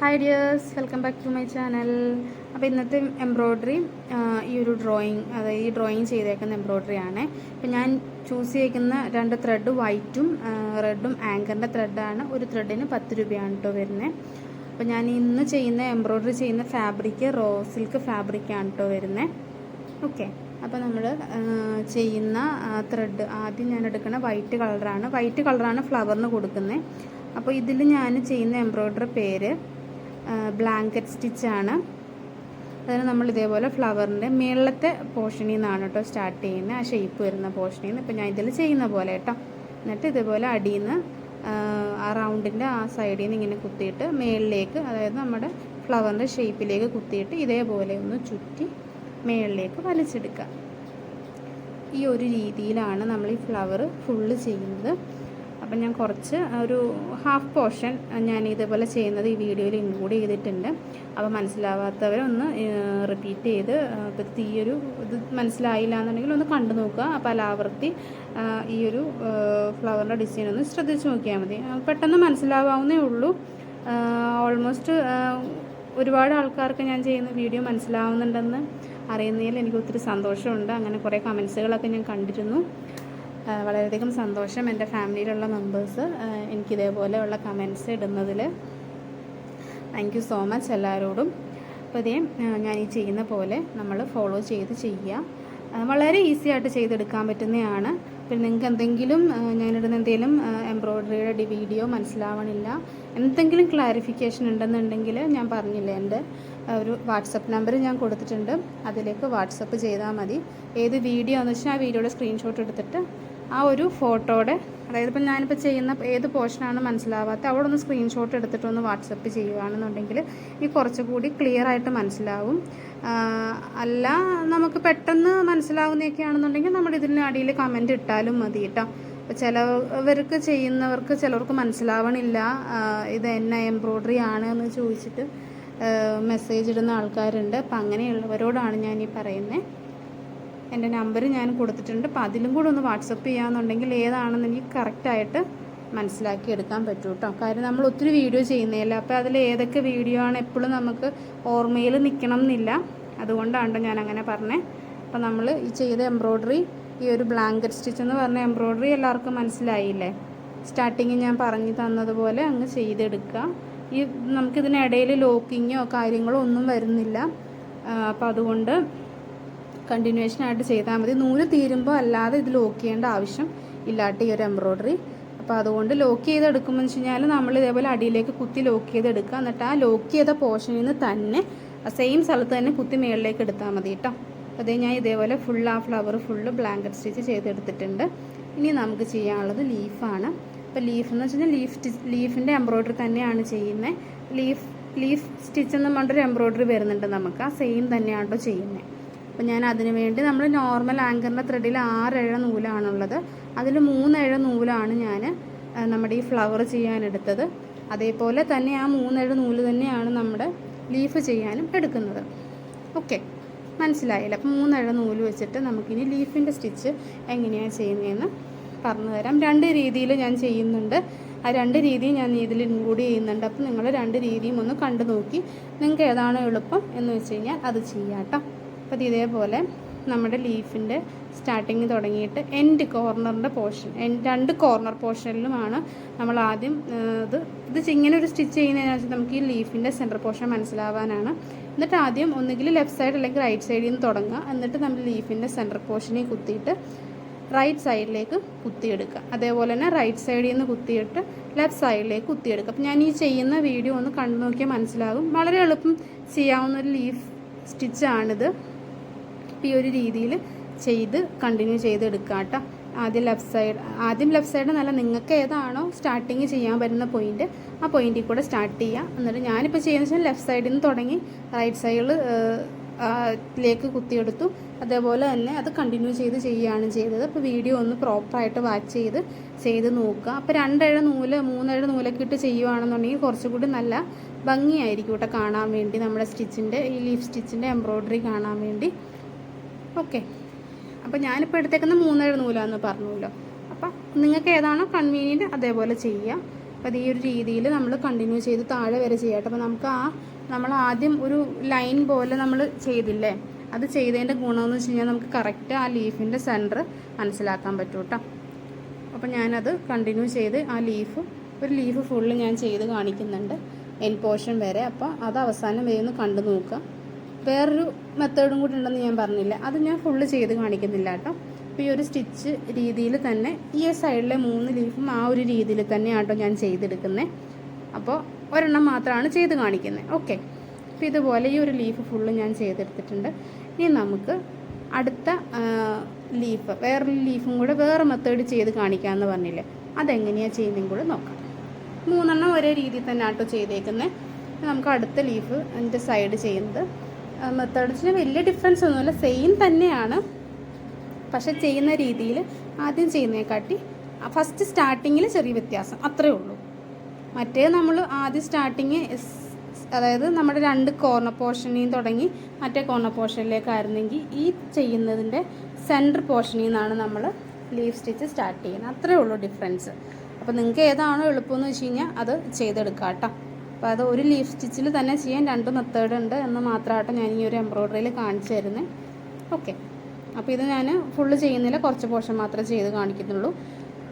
Hi dears welcome back to my channel അപ്പോൾ ഇന്നത്തെ embroidery ഈ ഒരു ഡ്രോയിങ് അതായത് ഈ ഡ്രോയിങ് ചെയ്തേക്കുന്ന എംബ്രോയ്ഡറി ആണ്. അപ്പോൾ ഞാൻ ചൂസ് ചെയ്യുന്ന രണ്ട് ത്രെഡ് വൈറ്റും റെഡും ആങ്കറിന്റെ ത്രെഡാണ് ഒരു ത്രെഡിന് പത്ത് രൂപയാണ് കേട്ടോ വരുന്നത് അപ്പോൾ ഞാൻ ഇന്ന് ചെയ്യുന്ന എംബ്രോയ്ഡറി ചെയ്യുന്ന ഫാബ്രിക് റോ സിൽക്ക് ഫാബ്രിക്കാണ് കേട്ടോ വരുന്നത് ഓക്കെ അപ്പോൾ നമ്മൾ ചെയ്യുന്ന ത്രെഡ് ആദ്യം ഞാൻ എടുക്കുന്ന വൈറ്റ് കളറാണ് വൈറ്റ് കളറാണ് ഫ്ലവറിന് കൊടുക്കുന്നത് അപ്പോൾ ഇതിൽ ഞാൻ ചെയ്യുന്ന എംബ്രോയ്ഡറി പേര് ബ്ലാങ്കറ്റ് സ്റ്റിച്ചാണ് അതിന് നമ്മൾ ഇതേപോലെ ഫ്ലവറിന്റെ മേളത്തെ പോർഷനിൽ നിന്നാണ് കേട്ടോ സ്റ്റാർട്ട് ചെയ്യുന്നത് ആ ഷേപ്പ് വരുന്ന പോർഷനിൽ നിന്ന് ഇപ്പോൾ ഞാൻ ഇതിൽ ചെയ്യുന്ന പോലെ കേട്ടോ എന്നിട്ട് ഇതേപോലെ അടിയിൽ നിന്ന് ആ റൗണ്ടിന്റെ ആ സൈഡിൽ നിന്ന് ഇങ്ങനെ കുത്തിയിട്ട് മേളിലേക്ക് അതായത് നമ്മുടെ ഫ്ലവറിന്റെ ഷേപ്പിലേക്ക് കുത്തിയിട്ട് ഇതേപോലെ ഒന്ന് ചുറ്റി മേളിലേക്ക് വലിച്ചെടുക്കുക ഈ ഒരു രീതിയിലാണ് നമ്മൾ ഈ ഫ്ലവർ ഫുള്ള് ചെയ്യുന്നത്. അപ്പം ഞാൻ കുറച്ച് ഒരു ഹാഫ് പോർഷൻ ഞാൻ ഇതേപോലെ ചെയ്യുന്നത് ഈ വീഡിയോയിൽ ഇൻക്ലൂഡ് ചെയ്തിട്ടുണ്ട്. അപ്പോൾ മനസ്സിലാവാത്തവരൊന്ന് റിപ്പീറ്റ് ചെയ്ത് ഈ ഒരു ഇത് മനസ്സിലായില്ല എന്നുണ്ടെങ്കിൽ ഒന്ന് കണ്ടു നോക്കുക. അപ്പോൾ അലാവർത്തി ഈ ഒരു ഫ്ലവറിന്റെ ഡിസൈൻ ഒന്ന് ശ്രദ്ധിച്ച് നോക്കിയാൽ മതി. പെട്ടെന്ന് മനസ്സിലാവാവുന്നേ ഉള്ളൂ. ഓൾമോസ്റ്റ് ഒരുപാട് ആൾക്കാർക്ക് ഞാൻ ചെയ്യുന്ന വീഡിയോ മനസ്സിലാവുന്നുണ്ടെന്ന് അറിയുന്നതിൽ എനിക്ക് ഒത്തിരി സന്തോഷമുണ്ട്. അങ്ങനെ കുറേ കമൻസുകളൊക്കെ ഞാൻ കണ്ടിരുന്നു. വളരെയധികം സന്തോഷം എന്റെ ഫാമിലിയിലുള്ള മെമ്പേഴ്സ് എനിക്കിതേപോലെയുള്ള കമൻസ് ഇടുന്നതിൽ താങ്ക് യു സോ മച്ച് എല്ലാവരോടും. അപ്പോൾ ഇതേ ഞാൻ ഈ ചെയ്യുന്ന പോലെ നമ്മൾ ഫോളോ ചെയ്ത് ചെയ്യുക. വളരെ ഈസി ആയിട്ട് ചെയ്തെടുക്കാൻ പറ്റുന്നതാണ്. പിന്നെ നിങ്ങൾക്ക് എന്തെങ്കിലും ഞാനിടുന്ന എന്തെങ്കിലും എംബ്രോയ്ഡറിയുടെ വീഡിയോ മനസ്സിലാവണില്ല എന്തെങ്കിലും ക്ലാരിഫിക്കേഷൻ ഉണ്ടെന്നുണ്ടെങ്കിൽ ഞാൻ പറഞ്ഞില്ല എന്റെ ഒരു വാട്സപ്പ് നമ്പർ ഞാൻ കൊടുത്തിട്ടുണ്ട്. അതിലേക്ക് വാട്സപ്പ് ചെയ്താൽ മതി. ഏത് വീഡിയോ എന്ന് വെച്ചാൽ ആ വീഡിയോയുടെ സ്ക്രീൻഷോട്ട് എടുത്തിട്ട് ആ ഒരു ഫോട്ടോയുടെ അതായത് ഇപ്പം ഞാനിപ്പോൾ ചെയ്യുന്ന ഏത് പോർഷനാണ് മനസ്സിലാവാത്ത അവിടെ ഒന്ന് സ്ക്രീൻഷോട്ട് എടുത്തിട്ടൊന്ന് വാട്സപ്പ് ചെയ്യുകയാണെന്നുണ്ടെങ്കിൽ ഈ കുറച്ചുകൂടി ക്ലിയർ ആയിട്ട് മനസ്സിലാവും അല്ല നമുക്ക് പെട്ടെന്ന് മനസ്സിലാവുന്നതൊക്കെയാണെന്നുണ്ടെങ്കിൽ നമ്മൾ ഇതിന് അടിയിൽ കമന്റ് ഇട്ടാലും മതി കേട്ടോ. അപ്പോൾ ചിലവർക്ക് ചെയ്യുന്നവർക്ക് ചിലവർക്ക് മനസ്സിലാവണില്ല ഇത് എന്നെ എംബ്രോയ്ഡറി ആണ് എന്ന് ചോദിച്ചിട്ട് മെസ്സേജ് ഇടുന്ന ആൾക്കാരുണ്ട്. അപ്പം അങ്ങനെയുള്ളവരോടാണ് ഞാൻ ഈ പറയുന്നത് എന്റെ നമ്പർ ഞാൻ കൊടുത്തിട്ടുണ്ട്. അപ്പോൾ അതിലും കൂടെ ഒന്ന് വാട്സപ്പ് ചെയ്യാമെന്നുണ്ടെങ്കിൽ ഏതാണെന്ന് എനിക്ക് കറക്റ്റായിട്ട് മനസ്സിലാക്കി എടുക്കാൻ പറ്റും കേട്ടോ കാര്യം നമ്മൾ ഒത്തിരി വീഡിയോ ചെയ്യുന്നതല്ല? അപ്പോൾ അതിൽ ഏതൊക്കെ വീഡിയോ ആണ് എപ്പോഴും നമുക്ക് ഓർമ്മയിൽ നിൽക്കണം എന്നില്ല. അതുകൊണ്ടാണ് ഞാൻ അങ്ങനെ പറഞ്ഞത് അപ്പോൾ നമ്മൾ ഈ ചെയ്ത എംബ്രോയ്ഡറി ഈ ഒരു ബ്ലാങ്കറ്റ് സ്റ്റിച്ച് എന്ന് പറഞ്ഞ എംബ്രോയ്ഡറി എല്ലാവർക്കും മനസ്സിലായില്ലേ? സ്റ്റാർട്ടിങ് ഞാൻ പറഞ്ഞു തന്നതുപോലെ അങ്ങ് ചെയ്തെടുക്കുക. ഈ നമുക്കിതിനിടയിൽ ലോക്കിങ്ങോ കാര്യങ്ങളോ ഒന്നും വരുന്നില്ല. അപ്പോൾ അതുകൊണ്ട് കണ്ടിന്യൂഷൻ ആയിട്ട് ചെയ്താൽ മതി. നൂൽ തീരുമ്പോൾ അല്ലാതെ ഇത് ലോക്ക് ചെയ്യേണ്ട ആവശ്യം ഇല്ലാട്ട് ഈ ഒരു എംബ്രോയ്ഡറി അപ്പോൾ അതുകൊണ്ട് ലോക്ക് ചെയ്തെടുക്കുമ്പോൾ വെച്ച് കഴിഞ്ഞാൽ നമ്മൾ ഇതേപോലെ അടിയിലേക്ക് കുത്തി ലോക്ക് ചെയ്തെടുക്കുക. എന്നിട്ട് ആ ലോക്ക് ചെയ്ത പോർഷനിൽ നിന്ന് തന്നെ സെയിം സ്ഥലത്ത് തന്നെ കുത്തി മേളിലേക്ക് എടുത്താൽ മതി കേട്ടോ അതേ ഞാൻ ഇതേപോലെ ഫുൾ ആ ഫ്ലവർ ഫുള്ള് ബ്ലാങ്കറ്റ് സ്റ്റിച്ച് ചെയ്തെടുത്തിട്ടുണ്ട്. ഇനി നമുക്ക് ചെയ്യാനുള്ളത് ലീഫാണ് അപ്പോൾ ലീഫ് എന്ന് വെച്ച് കഴിഞ്ഞാൽ ലീഫ് ലീഫിന്റെ എംബ്രോയ്ഡറി തന്നെയാണ് ചെയ്യുന്നത് ലീഫ് ലീഫ് സ്റ്റിച്ച് എന്ന് പറഞ്ഞൊരു എംബ്രോയ്ഡറി വരുന്നുണ്ട് നമുക്ക്. ആ സെയിം തന്നെയാണ് കേട്ടോ ചെയ്യുന്നത് അപ്പോൾ ഞാൻ അതിന് വേണ്ടി നമ്മൾ നോർമൽ ആങ്കറിന്റെ ത്രെഡിൽ ആറേഴ നൂലാണുള്ളത്. അതിൽ മൂന്നേഴ നൂലാണ് ഞാൻ നമ്മുടെ ഈ ഫ്ലവർ ചെയ്യാനെടുത്തത്. അതേപോലെ തന്നെ ആ മൂന്നേഴ് നൂൽ തന്നെയാണ് നമ്മുടെ ലീഫ് ചെയ്യാനും എടുക്കുന്നത്. ഓക്കെ മനസ്സിലായില്ല? അപ്പം മൂന്നേഴ നൂൽ വെച്ചിട്ട് നമുക്കിനി ലീഫിന്റെ സ്റ്റിച്ച് എങ്ങനെയാണ് ചെയ്യുന്നതെന്ന് പറഞ്ഞു തരാം. രണ്ട് രീതിയിൽ ഞാൻ ചെയ്യുന്നുണ്ട്. ആ രണ്ട് രീതിയും ഞാൻ ഇതിൽ ഇൻക്ലൂഡ് ചെയ്യുന്നുണ്ട്. അപ്പം നിങ്ങൾ രണ്ട് രീതിയും ഒന്ന് കണ്ടു നോക്കി നിങ്ങൾക്ക് ഏതാണോ എളുപ്പം എന്ന് വെച്ച് കഴിഞ്ഞാൽ അത് ചെയ്യാം കേട്ടോ അപ്പോൾ ഇതേപോലെ നമ്മുടെ ലീഫിന്റെ സ്റ്റാർട്ടിങ് തുടങ്ങിയിട്ട് എൻഡ് കോർണറിന്റെ പോർഷൻ രണ്ട് കോർണർ പോർഷനിലുമാണ് നമ്മൾ ആദ്യം ഇത് ഇത് ഇങ്ങനെ ഒരു സ്റ്റിച്ച് ചെയ്യുന്നതിന് വെച്ചാൽ നമുക്ക് ഈ ലീഫിന്റെ സെന്റർ പോർഷൻ മനസ്സിലാവാനാണ്. എന്നിട്ട് ആദ്യം ഒന്നുകിൽ ലെഫ്റ്റ് സൈഡ് അല്ലെങ്കിൽ റൈറ്റ് സൈഡിൽ നിന്ന് തുടങ്ങുക. എന്നിട്ട് നമ്മൾ ലീഫിന്റെ സെന്റർ പോർഷനിൽ കുത്തിയിട്ട് റൈറ്റ് സൈഡിലേക്ക് കുത്തിയെടുക്കുക. അതേപോലെ തന്നെ റൈറ്റ് സൈഡിൽ നിന്ന് കുത്തിയിട്ട് ലെഫ്റ്റ് സൈഡിലേക്ക് കുത്തിയെടുക്കുക. അപ്പം ഞാൻ ഈ ചെയ്യുന്ന വീഡിയോ ഒന്ന് കണ്ടു നോക്കിയാൽ മനസ്സിലാകും. വളരെ എളുപ്പം ചെയ്യാവുന്ന ഒരു ലീഫ് സ്റ്റിച്ചാണിത് ഈ ഒരു രീതിയിൽ ചെയ്ത് കണ്ടിന്യൂ ചെയ്തെടുക്കുക കേട്ടോ ആദ്യം ലെഫ്റ്റ് സൈഡ് ആദ്യം ലെഫ്റ്റ് സൈഡ് നല്ല നിങ്ങൾക്ക് ഏതാണോ സ്റ്റാർട്ടിങ് ചെയ്യാൻ പറ്റുന്ന പോയിന്റ് ആ പോയിന്റിൽ കൂടെ സ്റ്റാർട്ട് ചെയ്യുക എന്നിട്ട് ഞാനിപ്പോൾ ചെയ്യുന്ന വെച്ചാൽ ലെഫ്റ്റ് സൈഡിൽ നിന്ന് തുടങ്ങി റൈറ്റ് സൈഡിൽ ലേക്ക് കുത്തിയെടുത്തു. അതേപോലെ തന്നെ അത് കണ്ടിന്യൂ ചെയ്ത് ചെയ്യുകയാണ് ചെയ്തത്. അപ്പോൾ വീഡിയോ ഒന്ന് പ്രോപ്പറായിട്ട് വാച്ച് ചെയ്ത് ചെയ്ത് നോക്കുക. അപ്പോൾ രണ്ടേഴ് നൂൽ മൂന്നേഴ് നൂലൊക്കെ ഇട്ട് ചെയ്യുകയാണെന്നുണ്ടെങ്കിൽ കുറച്ചുകൂടി നല്ല ഭംഗിയായിരിക്കും കേട്ടോ കാണാൻ വേണ്ടി. നമ്മുടെ സ്റ്റിച്ചിന്റെ ഈ ലീഫ് സ്റ്റിച്ചിന്റെ എംബ്രോയ്ഡറി കാണാൻ വേണ്ടി. ഓക്കെ. അപ്പോൾ ഞാനിപ്പോൾ എടുത്തേക്കുന്ന മൂന്നര നൂലാന്ന് പറഞ്ഞല്ലോ അപ്പം നിങ്ങൾക്ക് ഏതാണോ കൺവീനിയന്റ് അതേപോലെ ചെയ്യുക അപ്പോൾ ഈ ഒരു രീതിയിൽ നമ്മൾ കണ്ടിന്യൂ ചെയ്ത് താഴെ വരെ ചെയ്യാട്ടോ. അപ്പോൾ നമുക്ക് ആ നമ്മൾ ആദ്യം ഒരു ലൈൻ പോലെ നമ്മൾ ചെയ്തില്ലേ? അത് ചെയ്തതിന്റെ ഗുണമെന്ന് വെച്ച് കഴിഞ്ഞാൽ നമുക്ക് കറക്റ്റ് ആ ലീഫിന്റെ സെന്റർ മനസ്സിലാക്കാൻ പറ്റും കേട്ടോ അപ്പോൾ ഞാനത് കണ്ടിന്യൂ ചെയ്ത് ആ ലീഫ് ഒരു ലീഫ് ഫുള്ള് ഞാൻ ചെയ്ത് കാണിക്കുന്നുണ്ട്. എൻ പോർഷൻ വരെ. അപ്പോൾ അത് അവസാനം വരെ ഒന്ന് കണ്ടു നോക്കുക. വേറൊരു മെത്തേഡും കൂടി ഉണ്ടെന്ന് ഞാൻ പറഞ്ഞില്ല. അത് ഞാൻ ഫുള്ള് ചെയ്ത് കാണിക്കുന്നില്ല കേട്ടോ. അപ്പോൾ ഈ ഒരു സ്റ്റിച്ച് രീതിയിൽ തന്നെ ഈ സൈഡിലെ മൂന്ന് ലീഫും ആ ഒരു രീതിയിൽ തന്നെയാണ് കേട്ടോ ഞാൻ ചെയ്തെടുക്കുന്നത് അപ്പോൾ ഒരെണ്ണം മാത്രമാണ് ചെയ്ത് കാണിക്കുന്നത് ഓക്കെ അപ്പോൾ ഇതുപോലെ ഈ ഒരു ലീഫ് ഫുള്ള് ഞാൻ ചെയ്തെടുത്തിട്ടുണ്ട്. ഇനി നമുക്ക് അടുത്ത ലീഫ് വേറൊരു ലീഫും കൂടെ വേറെ മെത്തേഡ് ചെയ്ത് കാണിക്കാമെന്ന് പറഞ്ഞില്ലേ? അതെങ്ങനെയാണ് ചെയ്യുന്നതും കൂടെ നോക്കാം. മൂന്നെണ്ണം ഒരേ രീതിയിൽ തന്നെ ആട്ടോ ചെയ്തേക്കുന്നത് നമുക്ക് അടുത്ത ലീഫ് അതിന്റെ സൈഡ് ചെയ്യുന്നത്. മെത്തേഡ് വെച്ചാൽ വലിയ ഡിഫറൻസ് ഒന്നുമില്ല. സെയിം തന്നെയാണ്. പക്ഷെ ചെയ്യുന്ന രീതിയിൽ ആദ്യം ചെയ്യുന്നതിനെക്കാട്ടി ഫസ്റ്റ് സ്റ്റാർട്ടിങ്ങിൽ ചെറിയ വ്യത്യാസം. അത്രേ ഉള്ളൂ. മറ്റേ നമ്മൾ ആദ്യം സ്റ്റാർട്ടിങ് അതായത് നമ്മുടെ രണ്ട് കോർണർ പോർഷനിൽ തുടങ്ങി മറ്റേ കോർണർ പോർഷനിലേക്കായിരുന്നെങ്കിൽ ഈ ചെയ്യുന്നതിന്റെ സെന്റർ പോർഷനിൽ നിന്നാണ് നമ്മൾ ലീവ് സ്റ്റിച്ച് സ്റ്റാർട്ട് ചെയ്യുന്നത്. അത്രേ ഉള്ളൂ ഡിഫറൻസ് അപ്പോൾ നിങ്ങൾക്ക് ഏതാണോ എളുപ്പമെന്ന് വെച്ച് കഴിഞ്ഞാൽ അത് ചെയ്തെടുക്കാം കേട്ടോ. അപ്പോൾ അത് ഒരു ലീഫ് സ്റ്റിച്ചിൽ തന്നെ ചെയ്യാൻ രണ്ട് മെത്തേഡ് ഉണ്ട് എന്ന് മാത്രമായിട്ട് ഞാൻ ഈ ഒരു എംബ്രോയ്ഡറിയിൽ കാണിച്ചു തരുന്നത് ഓക്കെ അപ്പോൾ ഇത് ഞാൻ ഫുള്ള് ചെയ്യുന്നില്ല കുറച്ച് പോർഷൻ മാത്രമേ ചെയ്ത് കാണിക്കുന്നുള്ളൂ.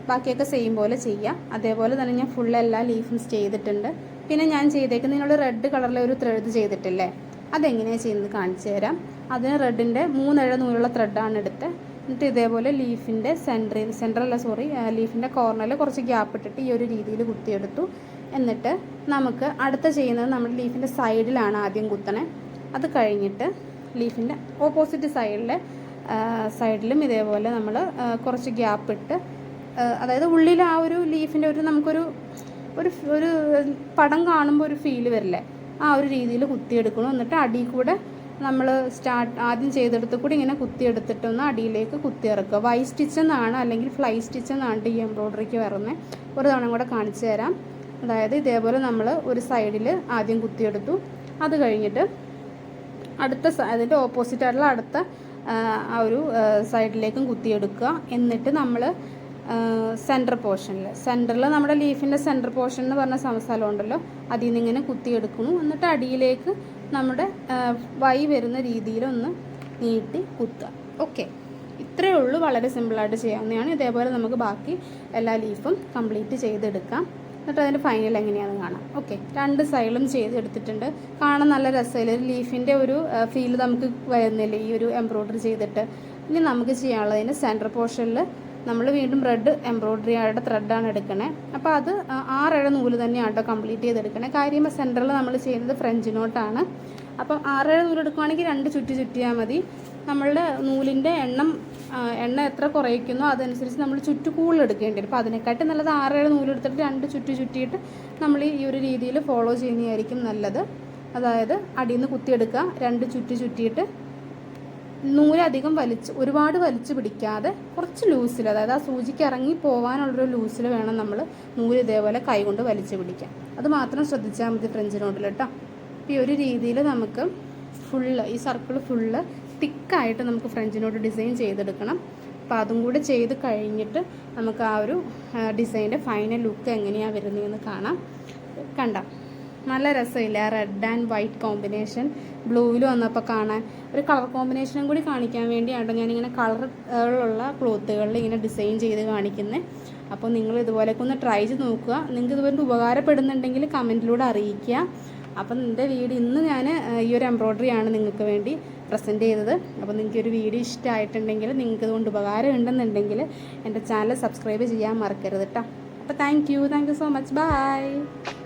ബാക്കിയൊക്കെ സെയിം പോലെ ചെയ്യാം. അതേപോലെ തന്നെ ഞാൻ ഫുൾ എല്ലാ ലീഫും ചെയ്തിട്ടുണ്ട്. പിന്നെ ഞാൻ ചെയ്തേക്കുന്ന നിങ്ങൾ റെഡ് കളറിലെ ഒരു ത്രെഡ് ചെയ്തിട്ടില്ലേ? അതെങ്ങനെയാണ് ചെയ്യുന്നത് കാണിച്ചു തരാം. അതിന് റെഡിന്റെ മൂന്നഴ നൂലുള്ള ത്രെഡാണ് എടുത്ത്. എന്നിട്ട് ഇതേപോലെ ലീഫിന്റെ സെന്ററിൽ സെന്ററല്ല സോറി ലീഫിന്റെ കോർണറിൽ കുറച്ച് ഗ്യാപ്പ് ഇട്ടിട്ട് ഈ ഒരു രീതിയിൽ കുത്തിയെടുത്തു. എന്നിട്ട് നമുക്ക് അടുത്ത ചെയ്യുന്നത് നമ്മൾ ലീഫിന്റെ സൈഡിലാണ് ആദ്യം കുത്തണേ. അത് കഴിഞ്ഞിട്ട് ലീഫിന്റെ ഓപ്പോസിറ്റ് സൈഡിലെ സൈഡിലും ഇതേപോലെ നമ്മൾ കുറച്ച് ഗ്യാപ്പ് ഇട്ട് അതായത് ഉള്ളിൽ ആ ഒരു ലീഫിന്റെ ഒരു നമുക്കൊരു ഒരു ഒരു പടം കാണുമ്പോൾ ഒരു ഫീൽ വരില്ലേ? ആ ഒരു രീതിയിൽ കുത്തിയെടുക്കണം. എന്നിട്ട് അടി കൂടെ നമ്മൾ സ്റ്റാർട്ട് ആദ്യം ചെയ്തെടുത്ത് കൂടി ഇങ്ങനെ കുത്തിയെടുത്തിട്ടൊന്ന് അടിയിലേക്ക് കുത്തിയിറക്കുക. വൈ സ്റ്റിച്ച് എന്നാണ് അല്ലെങ്കിൽ ഫ്ലൈ സ്റ്റിച്ച് എന്നാണ് ഈ എംബ്രോയ്ഡറിക്ക് വരുന്നത്. ഒരു തവണ കൂടെ കാണിച്ചു തരാം. അതായത് ഇതേപോലെ നമ്മൾ ഒരു സൈഡിൽ ആദ്യം കുത്തിയെടുത്തു. അത് കഴിഞ്ഞിട്ട് അടുത്ത അതിന്റെ ഓപ്പോസിറ്റ് ആയിട്ടുള്ള അടുത്ത ആ, ഒരു സൈഡിലേക്കും കുത്തിയെടുക്കുക. എന്നിട്ട് നമ്മൾ സെന്റർ പോർഷനിൽ സെന്ററിൽ നമ്മുടെ ലീഫിന്റെ സെന്റർ പോർഷൻ എന്ന് പറഞ്ഞ സ്ഥലം ഉണ്ടല്ലോ അതിൽ നിന്ന് ഇങ്ങനെ കുത്തിയെടുക്കുന്നു. എന്നിട്ട് അടിയിലേക്ക് നമ്മുടെ വൈ വരുന്ന രീതിയിലൊന്ന് നീട്ടി കുത്തുക. ഓക്കെ ഇത്രയേ ഉള്ളൂ. വളരെ സിമ്പിളായിട്ട് ചെയ്യാവുന്നതാണ്. ഇതേപോലെ നമുക്ക് ബാക്കി എല്ലാ ലീഫും കംപ്ലീറ്റ് ചെയ്തെടുക്കാം. എന്നിട്ട് അതിന്റെ ഫൈനൽ എങ്ങനെയാണെന്ന് കാണാം. ഓക്കെ രണ്ട് സൈഡിലും ചെയ്തെടുത്തിട്ടുണ്ട്. കാണാൻ നല്ല രസമില്ല ഒരു ലീഫിന്റെ ഒരു ഫീൽ നമുക്ക് വരുന്നില്ല? ഈ ഒരു എംബ്രോയ്ഡറി ചെയ്തിട്ട്. ഇനി നമുക്ക് ചെയ്യാനുള്ളതിന് സെന്റർ പോർഷനിൽ നമ്മൾ വീണ്ടും റെഡ് എംബ്രോയ്ഡറിയുടെ ത്രെഡാണ് എടുക്കണേ. അപ്പോൾ അത് ആ, ആറഴ നൂൽ തന്നെയാണ് കേട്ടോ കംപ്ലീറ്റ് ചെയ്തെടുക്കണേ. കാര്യം സെന്ററിൽ നമ്മൾ ചെയ്യുന്നത് ഫ്രഞ്ച് നോട്ടാണ്. അപ്പം ആറഴ നൂൽ എടുക്കുവാണെങ്കിൽ രണ്ട് ചുറ്റി ചുറ്റിയാൽ മതി. നമ്മളുടെ നൂലിന്റെ എണ്ണം എണ്ണ എത്ര കുറയ്ക്കുന്നോ അതനുസരിച്ച് നമ്മൾ ചുറ്റു കൂടുതൽ എടുക്കേണ്ടി വരും. അപ്പോൾ അതിനെക്കാട്ടി നല്ലത് ആറേഴ് നൂലെടുത്തിട്ട് രണ്ട് ചുറ്റി ചുറ്റിയിട്ട് നമ്മൾ ഈ ഒരു രീതിയിൽ ഫോളോ ചെയ്യുന്നതായിരിക്കും നല്ലത്. അതായത് അടിയിൽ നിന്ന് കുത്തിയെടുക്കുക രണ്ട് ചുറ്റി ചുറ്റിയിട്ട് നൂലധികം വലിച്ച് ഒരുപാട് വലിച്ചു പിടിക്കാതെ കുറച്ച് ലൂസിൽ അതായത് ആ സൂചിക്ക് ഇറങ്ങി പോകാനുള്ളൊരു ലൂസിൽ വേണം നമ്മൾ നൂൽ ഇതേപോലെ കൈകൊണ്ട് വലിച്ചു പിടിക്കാൻ. അത് മാത്രം ശ്രദ്ധിച്ചാൽ മതി ഫ്രഞ്ച് നോട്ടിൽ കേട്ടോ അപ്പോൾ ഈ ഒരു രീതിയിൽ നമുക്ക് ഫുള്ള് ഈ സർക്കിൾ ഫുള്ള് തിക്കായിട്ട് നമുക്ക് ഫ്രഞ്ച് നോട്ട് ഡിസൈൻ ചെയ്തെടുക്കണം. അപ്പോൾ അതും കൂടി ചെയ്ത് കഴിഞ്ഞിട്ട് നമുക്ക് ആ ഒരു ഡിസൈന്റെ ഫൈനൽ ലുക്ക് എങ്ങനെയാണ് വരുന്നതെന്ന് കാണാം. കണ്ട? നല്ല രസമില്ല? റെഡ് ആൻഡ് വൈറ്റ് കോമ്പിനേഷൻ ബ്ലൂവിൽ വന്നപ്പോൾ കാണാൻ ഒരു കളർ കോമ്പിനേഷനും കൂടി കാണിക്കാൻ വേണ്ടിയാണ് ഞാനിങ്ങനെ കളറുള്ള ക്ലോത്തുകളിൽ ഇങ്ങനെ ഡിസൈൻ ചെയ്ത് കാണിക്കുന്നത് അപ്പോൾ നിങ്ങൾ ഇതുപോലെയൊക്കെ ഒന്ന് ട്രൈ ചെയ്ത് നോക്കുക. നിങ്ങൾക്ക് ഇതുപോലെ ഉപകാരപ്പെടുന്നുണ്ടെങ്കിൽ കമന്റിലൂടെ അറിയിക്കുക. അപ്പം എന്റെ വീഡിയോ ഇന്ന് ഞാൻ ഈ ഒരു എംബ്രോയ്ഡറി ആണ് നിങ്ങൾക്ക് വേണ്ടി പ്രസന്റ് ചെയ്തത്. അപ്പോൾ നിങ്ങൾക്ക് ഒരു വീഡിയോ ഇഷ്ടമായിട്ടുണ്ടെങ്കിൽ നിങ്ങൾക്ക് ഇതുകൊണ്ട് ഉപകാരം ഉണ്ടെന്നുണ്ടെങ്കിൽ എന്റെ ചാനൽ സബ്സ്ക്രൈബ് ചെയ്യാൻ മറക്കരുത് കേട്ടോ അപ്പോൾ thank you thank you so much bye